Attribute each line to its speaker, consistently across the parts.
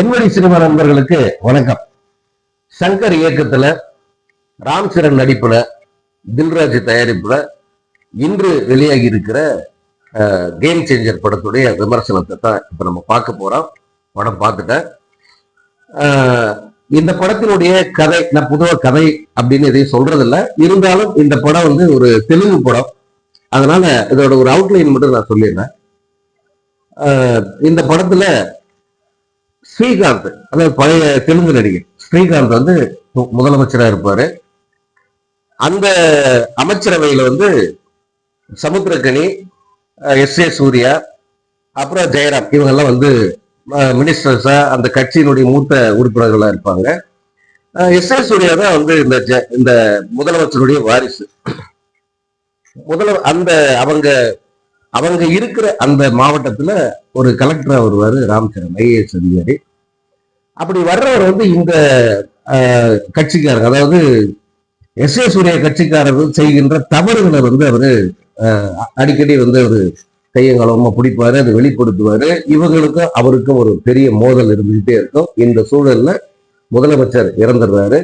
Speaker 1: என்வழி cinema நண்பர்களுக்கு வணக்கம். சங்கர் இயக்கத்துல ராம் சரண் நடிப்புல தில்ராஜ் தயாரிப்புல இன்று வெளியாகி இருக்கிற கேம் சேஞ்சர் படத்துடைய விமர்சனத்தை தான் இப்ப நம்ம பார்க்க போறோம். படம் பார்த்துட்டேன். இந்த படத்தினுடைய கதை நான் பொதுவாக கதை அப்படின்னு எதையும் சொல்றதில்ல. இருந்தாலும் இந்த படம் வந்து ஒரு தெலுங்கு படம். அதனால இதோட ஒரு அவுட்லைன் மட்டும் நான் சொல்லிடுறேன். இந்த படத்துல ஸ்ரீகாந்த் அதாவது பழைய தெலுங்கு நடிகர். ஸ்ரீகாந்த் வந்து மு- முதலமைச்சரா இருப்பாரு. அந்த அமைச்சரவையில வந்து சமுத்திரக்கனி எஸ் ஏ சூர்யா அப்புறம் ஜெயராம் இவங்கெல்லாம் வந்து மினிஸ்டர்ஸா அந்த கட்சியினுடைய மூத்த உறுப்பினர்களா இருப்பாங்க. எஸ் ஏ சூர்யா தான் வந்து இந்த ஜ- இந்த முதலமைச்சருடைய வாரிசு. முதல அந்த அவங்க அவங்க இருக்கிற அந்த மாவட்டத்துல ஒரு கலெக்டரா வருவாரு ராமச்சந்திரன் ஐஏஎஸ் அதிகாரி. அப்படி வர்றவர் வந்து இந்த கட்சிக்காரர் அதாவது எஸ் ஏ சூரிய கட்சிக்காரர் செய்கின்ற தவறுகளை வந்து அவர் அடிக்கடி வந்து அவர் கையங்களமா பிடிப்பாரு அதை வெளிப்படுத்துவாரு. இவங்களுக்கும் அவருக்கும் ஒரு பெரிய மோதல் இருந்துகிட்டே இருக்கும். இந்த சூழல்ல முதலமைச்சர் இறந்துடுறாரு.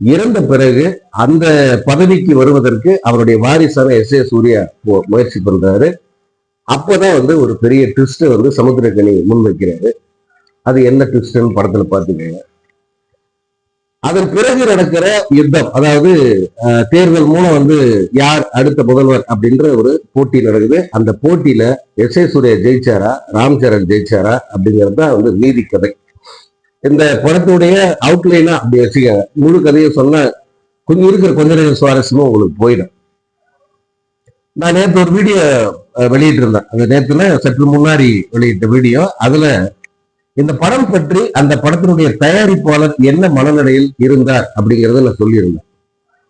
Speaker 1: இறந்த பிறகு அந்த பதவிக்கு வருவதற்கு அவருடைய வாரிசான எஸ் ஏ சூர்யா முயற்சி பண்றாரு. அப்பதான் வந்து ஒரு பெரிய ட்விஸ்ட வந்து சமுத்திரக்கனி முன்வைக்கிறாரு. அது என்ன ட்விஸ்ட்னு படத்துல பாத்துக்கோங்க அதன் பிறகு நடக்கிற யுத்தம் அதாவது தேர்தல் மூலம் வந்து யார் அடுத்த முதல்வர் அப்படின்ற ஒரு போட்டி நடக்குது. அந்த போட்டியில எஸ் ஏ சூர்யா ஜெயிச்சாரா ராம் சரண் ஜெயிச்சாரா அப்படிங்கிறது தான் வந்து நீதி கதை. இந்த படத்துடைய அவுட்லைனா அப்படி வச்சுக்கோங்க. முழு கதையை சொன்ன கொஞ்சம் இருக்கிற கொஞ்ச நேரம் சுவாரஸ்யமும் உங்களுக்கு போயிடும். நான் நேற்று ஒரு வீடியோ வெளியிட்டு இருந்தேன் அந்த நேத்துல சற்று முன்னாடி வெளியிட்ட வீடியோ அதுல இந்த படம் பற்றி அந்த படத்தினுடைய தயாரிப்பாளர் என்ன மனநிலையில் இருந்தார் அப்படிங்கறத நான் சொல்லியிருந்தேன்.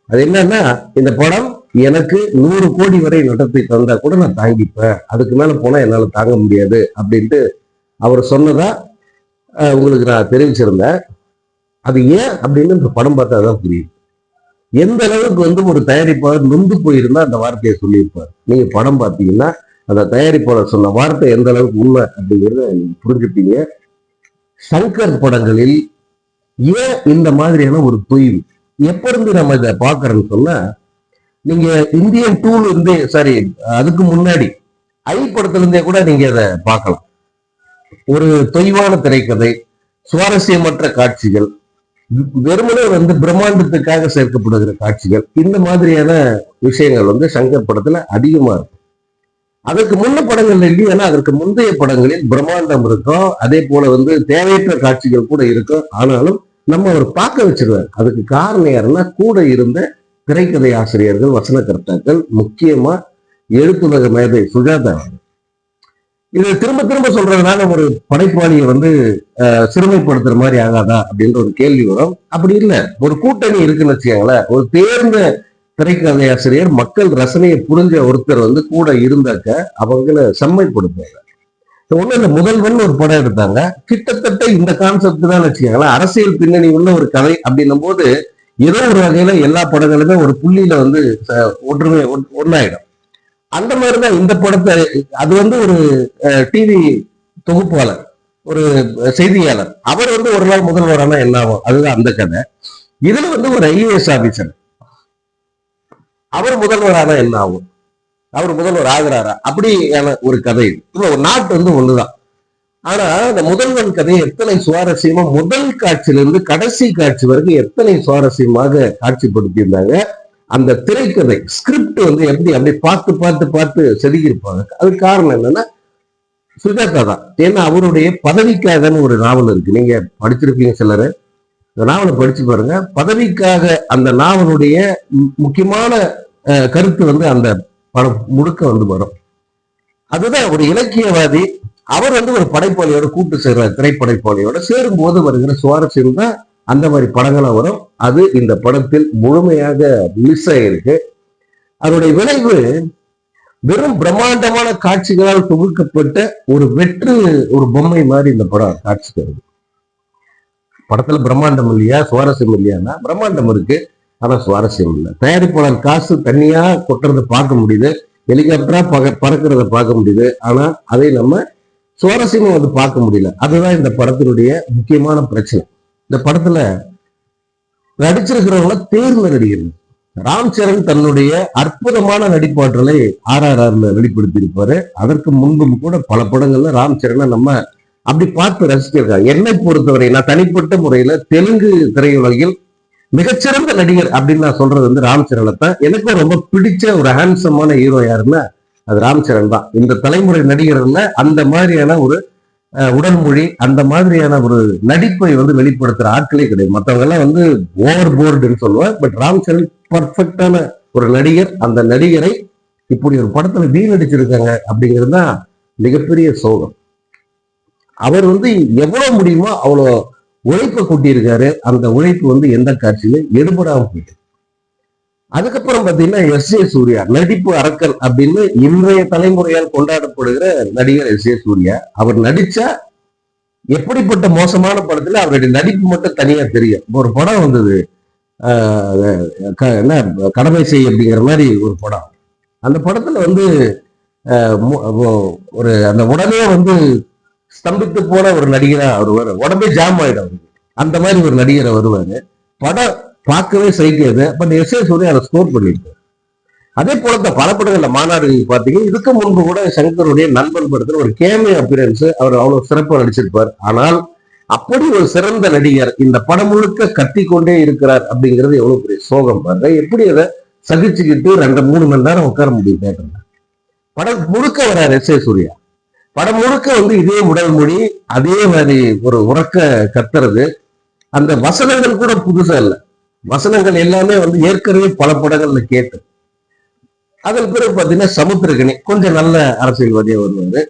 Speaker 1: அது என்னன்னா இந்த படம் எனக்கு நூறு கோடி வரை நடத்தி தந்தா கூட நான் தாங்கிப்பேன். அதுக்கு மேல போனா என்னால தாங்க முடியாது அப்படின்ட்டு அவர் சொன்னதா அஹ், உங்களுக்கு நான் தெரிவிச்சிருந்தேன். அது ஏன் அப்படின்னு இந்த படம் பார்த்தா தான் புரியுது. எந்த அளவுக்கு வந்து ஒரு தயாரிப்பாளர் நொந்து போயிருந்தா அந்த வார்த்தையை சொல்லியிருப்பார். நீங்க படம் பார்த்தீங்கன்னா அந்த தயாரிப்பாளர் சொன்ன வார்த்தை எந்த அளவுக்கு உண்மை அப்படிங்கிறத புரிஞ்சுப்பீங்க சங்கர் படங்களில் ஏன் இந்த மாதிரியான ஒரு தொய்வு? எப்ப இருந்து நம்ம இதை பாக்குறோம்னு சொன்னா நீங்க இந்தியன் டூல இருந்தே சாரி அதுக்கு முன்னாடி ஐ படத்துல இருந்தே கூட நீங்க அதை பார்க்கலாம். ஒரு தொய்வான திரைக்கதை சுவாரஸ்யமற்ற காட்சிகள் வெறுமனே வந்து பிரம்மாண்டத்துக்காக சேர்க்கப்படுகிற காட்சிகள் இந்த மாதிரியான விஷயங்கள் வந்து சங்கர் படத்துல அதிகமா இருக்கும் அதற்கு முன்ன படங்கள் இல்லைன்னா அதற்கு முந்தைய படங்களில் பிரம்மாண்டம் இருக்கும். அதே போல வந்து தேவையற்ற காட்சிகள் கூட இருக்கும். ஆனாலும் நம்ம அவர் பார்க்க வச்சிருவார். அதுக்கு காரணம் யாருன்னா கூட இருந்த திரைக்கதை ஆசிரியர்கள் வசனகர்த்தாக்கள் முக்கியமா எழுத்துலக மேதை சுஜாதா இது திரும்ப திரும்ப சொல்றதுனால ஒரு படைப்பாளியை வந்து சிறுமைப்படுத்துற மாதிரி ஆகாதா அப்படின்ற ஒரு கேள்வி வரும். அப்படி இல்லை. ஒரு கூட்டணி இருக்குன்னு வச்சுக்கோங்களேன். ஒரு தேர்ந்த திரைக்கதை ஆசிரியர் மக்கள் ரசனையை புரிஞ்ச ஒருத்தர் வந்து கூட இருந்தாக்க அவங்கள செம்மைப்படுத்துவாங்க. ஒண்ணு இந்த முதல்வன் ஒரு படம் எடுத்தாங்க. கிட்டத்தட்ட இந்த கான்செப்ட் தான் வச்சுக்கோங்களேன். அரசியல் பின்னணி உள்ள ஒரு கதை அப்படின்னும் போது ஏதோ ஒரு வகையில எல்லா படங்களுமே ஒரு புள்ளியில வந்து ஒற்றுமை ஒன்- ஒண்ணாயிடும். அந்த மாதிரிதான் இந்த படத்தை அது வந்து ஒரு டிவி தொகுப்பாளர் ஒரு செய்தியாளர். அவர் வந்து ஒரு நாள் முதல்வரானா என்ன ஆகும்? அதுதான் அந்த கதை. இதுல வந்து ஒரு ஐஏஎஸ் ஆபீசர் அவர் முதல்வரானா என்ன ஆகும்? அவர் முதல்வர் ஆகுறாரா? அப்படியான ஒரு கதை. இல்ல ஒரு நாட்டு வந்து ஒண்ணுதான். ஆனா அந்த முதல்வன் கதை எத்தனை சுவாரஸ்யமா முதல் காட்சியிலிருந்து கடைசி காட்சி வரைக்கும் எத்தனை சுவாரஸ்யமாக காட்சிப்படுத்தியிருந்தாங்க? அந்த திரைக்கதை ஸ்கிரிப்ட் வந்து எப்படி அப்படி பார்த்து பார்த்து பார்த்து செதுக்கியிருப்பாங்க. அதுக்கு காரணம் என்னன்னா சுஜாதா தான். ஏன்னா அவருடைய பதவிக்காகன்னு ஒரு நாவல் இருக்கு. நீங்க படிச்சிருப்பீங்க சிலரு. இந்த நாவலை படிச்சு பாருங்க. பதவிக்காக அந்த நாவலுடைய மு- முக்கியமான கருத்து வந்து அந்த படம் முழுக்க வந்து வரும். அதுதான் ஒரு இலக்கியவாதி அவர் வந்து ஒரு படைப்பாளியோட கூட்டு சேர்றார் திரைப்படைப்பாளியோட சேரும்போது வருகிற சுவாரஸ்யம் தான் அந்த மாதிரி படங்களாக வரும். அது இந்த படத்தில் முழுமையாக மிஸ் ஆகிருக்கு அதனுடைய விளைவு வெறும் பிரம்மாண்டமான காட்சிகளால் தொகுக்கப்பட்ட ஒரு வெற்று ஒரு பொம்மை மாதிரி இந்த படம் காட்சி தருது. படத்துல பிரம்மாண்டம் இல்லையா சுவாரஸ்யம் இல்லையானா பிரம்மாண்டம் இருக்கு. ஆனா சுவாரஸ்யம் இல்லை. தயாரிப்பாளர் காசு தனியா கொட்டுறதை பார்க்க முடியுது. ஹெலிகாப்டரா பக பறக்கிறத பார்க்க முடியுது. ஆனா அதை நம்ம சுவாரஸ்யமா வந்து பார்க்க முடியல. அதுதான் இந்த படத்தினுடைய முக்கியமான பிரச்சனை. இந்த படத்துல நடிச்சிருக்கிறவங்கள தேர்ந்த நடிகர்கள் ராம் சரண் தன்னுடைய அற்புதமான நடிப்பாற்றலை ஆர் ஆர் ஆர்ல வெளிப்படுத்தி இருப்பாரு அதற்கு முன்பும் கூட பல படங்கள்ல ராம் சரணை நம்ம அப்படி பார்த்து ரசிச்சிருக்காங்க. என்னை பொறுத்தவரை நான் தனிப்பட்ட முறையில தெலுங்கு திரையுலகில் மிகச்சிறந்த நடிகர் அப்படின்னு நான் சொல்றது வந்து ராம் சரணை தான். எனக்கும் ரொம்ப பிடிச்ச ஒரு ஹேண்ட்ஸமான ஹீரோ யாருன்னா அது ராம் சரண் தான். இந்த தலைமுறை நடிகர்ல அந்த மாதிரியான ஒரு அஹ், உடல் மொழி அந்த மாதிரியான ஒரு நடிப்பை வந்து வெளிப்படுத்துற ஆட்களே கிடையாது. மற்றவங்க எல்லாம் வந்து ஓவர் போர்டுன்னு சொல்லுவேன் பட் ராம் சரண் பர்ஃபெக்டான ஒரு நடிகர். அந்த நடிகரை இப்படி ஒரு படத்துல வீணடிச்சிருக்காங்க அப்படிங்கிறது தான் மிகப்பெரிய சோகம். அவர் வந்து எவ்வளவு முடியுமோ அவ்வளோ உழைப்பை கொட்டியிருக்காரு. அந்த உழைப்பு வந்து எந்த காட்சியிலும் எடுபடாம போயிட்டு. அதுக்கப்புறம் பாத்தீங்கன்னா எஸ் ஏ சூர்யா நடிப்பு அரக்கன் அப்படின்னு இன்றைய தலைமுறையால் கொண்டாடப்படுகிற நடிகர் எஸ் ஏ சூர்யா. அவர் நடிச்சா எப்படிப்பட்ட மோசமான படத்துல அவருடைய நடிப்பு மட்டும் தனியா தெரியும். ஒரு படம் வந்தது. ஆஹ் க- என்ன கடமை செய் அப்படிங்கிற மாதிரி ஒரு படம். அந்த படத்துல வந்து ஆஹ் ஒரு அந்த உடனே வந்து ஸ்தம்பித்து போன ஒரு நடிகரா அவர் வரும் உடம்பே ஜாம் ஆயிடும் அவருக்கு. அந்த மாதிரி ஒரு நடிகரை வருவார். படம் பார்க்கவே சைக்காது பட் எஸ் ஏ சூரிய அதை ஸ்கோர் பண்ணியிருக்காரு. அதே போல இந்த பல படங்கள்ல மாநாடு பார்த்தீங்கன்னா இதுக்கு முன்பு கூட சங்கருடைய நண்பன் படத்தில் ஒரு கேமிய அப்பியரன்ஸ் அவர் அவ்வளவு சிறப்பா நடிச்சிருப்பார். ஆனால் அப்படி ஒரு சிறந்த நடிகர் இந்த படம் முழுக்க கத்தி கொண்டே இருக்கிறார் அப்படிங்கிறது எவ்வளவு பெரிய சோகம் பாருங்க. எப்படி அதை சகிச்சுக்கிட்டு ரெண்டு மூணு மணி நேரம் உட்கார முடியும் தேட்டர்ல படம் முழுக்க வராரு எஸ் ஏ சூர்யா படம் முழுக்க வந்து இதே உடல் மொழி அதே மாதிரி ஒரு உறக்க கத்துறது. அந்த வசனங்கள் கூட புதுசா இல்லை. வசனங்கள் எல்லாமே வந்து ஏற்கனவே பல படங்கள்ல கேட்டு அதன் பிறகு பார்த்தீங்கன்னா சமுத்திரகனி கொஞ்சம் நல்ல அரசியல்வாதியா வருவாரு.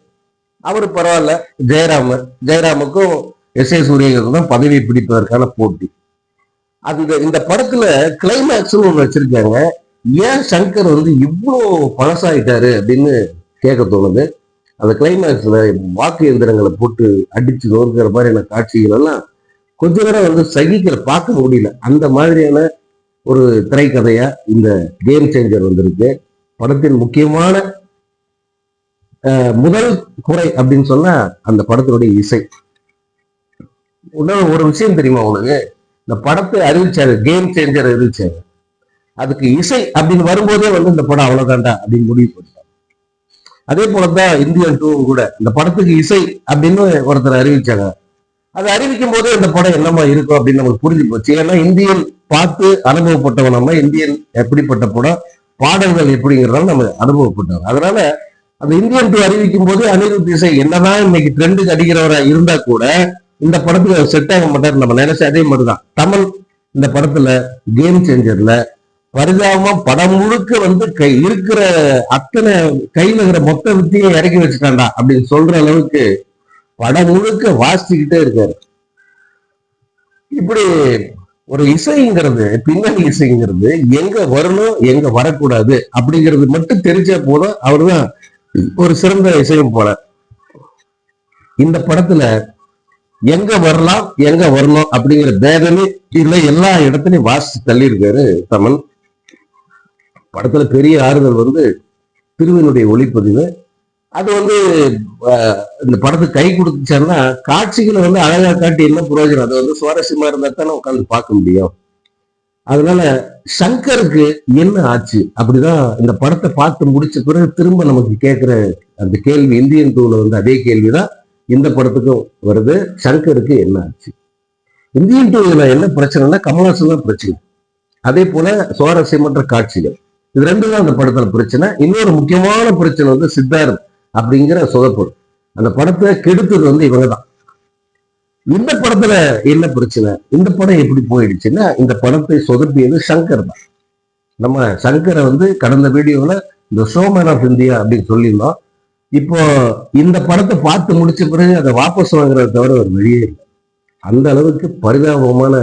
Speaker 1: அவர் பரவாயில்ல ஜெயராம ஜெயராமுக்கும் எஸ் ஏ சூரியனுக்கும் தான் பதவி பிடிப்பதற்கான போட்டி. அந்த இந்த படத்துல கிளைமேக்ஸ்னு ஒன்று வச்சிருக்காங்க. ஏன் சங்கர் வந்து இவ்வளோ பழசாயிட்டாரு அப்படின்னு கேட்க தோணுது. அந்த கிளைமேக்ஸ்ல வாக்கு எந்திரங்களை போட்டு அடிச்சு நோக்குற மாதிரியான காட்சிகள் எல்லாம் கொஞ்ச நேரம் வந்து சகிக்கல பார்க்க முடியல. அந்த மாதிரியான ஒரு திரைக்கதையா இந்த கேம் சேஞ்சர் வந்திருக்கு. படத்தின் முக்கியமான முதல் குறை அப்படின்னு சொன்னா அந்த படத்தினுடைய இசை. இன்னொரு ஒரு விஷயம் தெரியுமா உங்களுக்கு? இந்த படத்தை அறிவிச்சாரு கேம் சேஞ்சர் அறிவிச்சாரு. அதுக்கு இசை அப்படின்னு வரும்போதே வந்து இந்த படம் அவ்வளவுதான்டா அப்படின்னு முடிவு பண்ணிட்டாங்க அதே போலதான் இந்தியன் டூ கூட. இந்த படத்துக்கு இசை அப்படின்னு ஒருத்தர் அறிவிச்சாங்க. அது அறிவிக்கும் போது இந்த படம் என்னமா இருக்கும் அப்படின்னு நமக்கு புரிஞ்சு போச்சு. ஏன்னா இந்தியன் பார்த்து அனுபவப்பட்டவன் நம்ம இந்தியன் எப்படிப்பட்ட படம் பாடல்கள் எப்படிங்கிறதால நம்ம அனுபவப்பட்டோம் அதனால அந்த இந்தியன் டூ அறிவிக்கும் போது அனிருத் இசை என்னதான் இன்னைக்கு ட்ரெண்டுக்கு அடிக்கிறவரா இருந்தா கூட இந்த படத்துக்கு செட் ஆக மாட்டார் நம்ம நினைச்ச அதே மாதிரிதான். தமிழ் இந்த படத்துல கேம் சேஞ்சர்ல பரிதாபமா படம் முழுக்க வந்து கை இருக்கிற அத்தனை கையில இருக்கிற மொத்த வித்தியும் இறக்கி வச்சுட்டான்டா அப்படின்னு சொல்ற அளவுக்கு படம் முழுக்க வாசிச்சுக்கிட்டே இருக்காரு. இப்படி ஒரு இசைங்கிறது பின்னணி இசைங்கிறது எங்க வரணும் எங்க வரக்கூடாது அப்படிங்கிறது மட்டும் தெரிஞ்சா போதும். அவர்தான் ஒரு சிறந்த இசையும் போல. இந்த படத்துல எங்க வரலாம் எங்க வரணும் அப்படிங்கிற பேதமே இல்லை எல்லா இடத்துலயும் வாசிச்சு தள்ளி இருக்காரு தமன். படத்துல பெரிய ஆறுதல் வந்து திருவினுடைய ஒளிப்பதிவு. அது வந்து இந்த படத்துக்கு கை கொடுத்துச்சான்னா காட்சிகளை வந்து அழகா காட்டி என்ன பிரயோஜனம் அது வந்து சுவாரஸ்யமா இருந்தா தானே உட்காந்து பார்க்க முடியும். அதனால சங்கருக்கு என்ன ஆச்சு? அப்படிதான் இந்த படத்தை பார்த்து முடிச்ச பிறகு திரும்ப நமக்கு கேட்கிற அந்த கேள்வி இந்தியன் டூல வந்து அதே கேள்விதான் இந்த படத்துக்கும் வருது. சங்கருக்கு என்ன ஆச்சு? இந்தியன் டூல என்ன பிரச்சனைனா கமல்ஹாசன் தான் பிரச்சனை. அதே போல சுவாரஸ்யமற்ற காட்சிகள். இது ரெண்டு தான் அந்த படத்துல பிரச்சனை. இன்னொரு முக்கியமான பிரச்சனை வந்து சித்தார்த் அப்படிங்கிற சொதப்பு அந்த படத்தை கெடுத்தது வந்து இவங்க தான் இந்த படத்துல என்ன பிரச்சனை? இந்த படம் எப்படி போயிடுச்சுன்னா இந்த படத்தை சொதப்பியது சங்கர் தான். நம்ம சங்கரை வந்து கடந்த வீடியோல இந்த ஷோமேன் ஆஃப் இந்தியா அப்படின்னு சொல்லியிருந்தோம். இப்போ இந்த படத்தை பார்த்து முடிச்ச பிறகு அதை வாபஸ் வாங்குறத தவிர ஒரு வழியே இல்லை. அந்த அளவுக்கு பரிதாபமான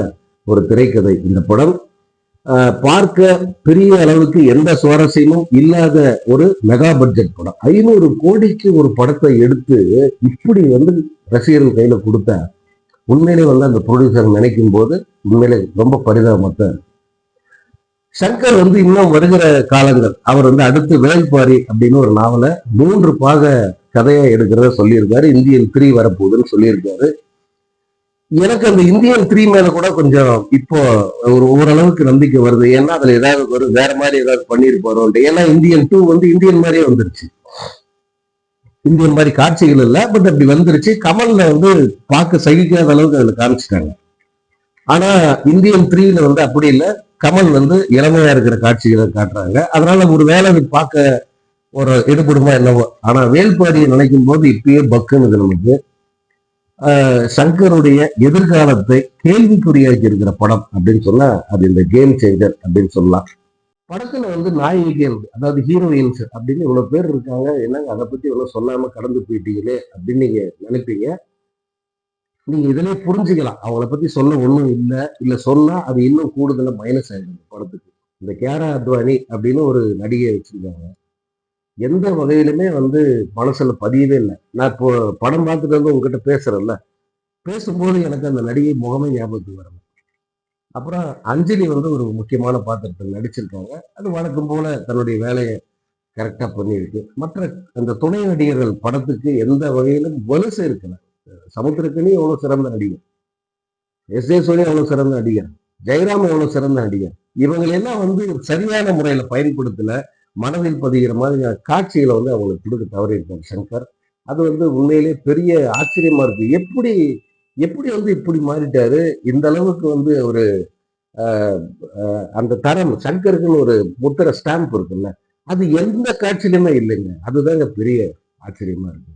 Speaker 1: ஒரு திரைக்கதை இந்த படம். பார்க்க பெரிய அளவுக்கு எந்த சுவாரஸ்யமும் இல்லாத ஒரு மெகா பட்ஜெட் படம். ஐநூறு கோடிக்கு ஒரு படத்தை எடுத்து இப்படி வந்து ரசிகர்கள் கையில கொடுத்தா உண்மையிலே வந்து அந்த ப்ரொடியூசர் நினைக்கும் போது உண்மையிலே ரொம்ப பரிதாபமாக சங்கர் வந்து இன்னும் வருகிற காலங்கள் அவர் வந்து அடுத்து வேள்பாரி அப்படின்னு ஒரு நாவலை மூன்று பாக கதையா எடுக்கிறத சொல்லியிருக்காரு. இந்தியன் த்ரீ வரப்போகுதுன்னு சொல்லியிருக்காரு. எனக்கு அந்த இந்தியன் த்ரீ மேல கூட கொஞ்சம் இப்போ ஒரு ஓரளவுக்கு நம்பிக்கை வருது. ஏன்னா அதுல ஏதாவது ஒரு வேற மாதிரி ஏதாவது பண்ணியிருப்பாரோன்ட்டு. ஏன்னா இந்தியன் டூ வந்து இந்தியன் மாதிரியே வந்துருச்சு. இந்தியன் மாதிரி காட்சிகள் இல்லை பட் அப்படி வந்துருச்சு. கமல்ல வந்து பார்க்க சகிக்காத அளவுக்கு அதுல காமிச்சிட்டாங்க. ஆனா இந்தியன் த்ரீல வந்து அப்படி இல்லை. கமல் வந்து இளமையா இருக்கிற காட்சிகளை காட்டுறாங்க. அதனால ஒரு வேலை அது பார்க்க ஒரு எடுபடுமா என்னவோ. ஆனா வேல்பாடியை நினைக்கும் போது இப்பயே பக்குன்னு நமக்கு. சங்கருடைய எதிர்காலத்தை கேள்விக்குறியாக்கி இருக்கிற படம் அப்படின்னு சொன்னா அது இந்த கேம் சேஞ்சர் அப்படின்னு சொல்லலாம். படத்துல வந்து நாயகிகள் அதாவது ஹீரோயின்ஸ் அப்படின்னு இவ்வளவு பேர் இருக்காங்க. என்னங்க அதை பத்தி இவ்வளவு சொல்லாம கடந்து போயிட்டீங்களே அப்படின்னு நீங்க நினைப்பீங்க. நீங்க இதிலே புரிஞ்சுக்கலாம். அவங்கள பத்தி சொல்ல ஒண்ணும் இல்லை. இல்ல சொன்னா அது இன்னும் கூடுதலா மைனஸ் ஆயிடும் படத்துக்கு. இந்த கேரா அத்வானி அப்படின்னு ஒரு நடிகை வச்சிருக்காங்க. எந்த வகையிலுமே வந்து மனசுல பதியவே இல்லை. நான் இப்போ படம் பார்த்துட்டு வந்து உங்ககிட்ட பேசுறேன்ல. பேசும்போது எனக்கு அந்த நடிகை முகமே ஞாபகத்துக்கு வரல. அப்புறம் அஞ்சலி வந்து ஒரு முக்கியமான பாத்திரத்தில் நடிச்சிருக்காங்க. அது வழக்கம் போல தன்னுடைய வேலையை கரெக்டா பண்ணியிருக்கு. மற்ற அந்த துணை நடிகர்கள் படத்துக்கு எந்த வகையிலும் வலுசு இருக்கல. சமுத்திரக்கனி எவ்வளோ சிறந்த நடிகர். எஸ் ஏ சோனி எவ்வளோ சிறந்த நடிகர். ஜெயராம் எவ்வளோ சிறந்த நடிகர். இவங்களெல்லாம் வந்து சரியான முறையில பயன்படுத்தலை. மனதில் பதிகிற மாதிரி காட்சிகளை வந்து அவங்களுக்கு கொடுக்க தவறியிருக்கார் சங்கர். அது வந்து உண்மையிலே பெரிய ஆச்சரியமா இருக்கு. எப்படி எப்படி வந்து இப்படி மாறிட்டாரு? இந்த அளவுக்கு வந்து ஒரு அந்த தரம் சங்கருக்குன்னு ஒரு முத்திர ஸ்டாம்ப் இருக்குல்ல அது எந்த காட்சியிலுமே இல்லைங்க. அதுதாங்க பெரிய ஆச்சரியமா இருக்கு.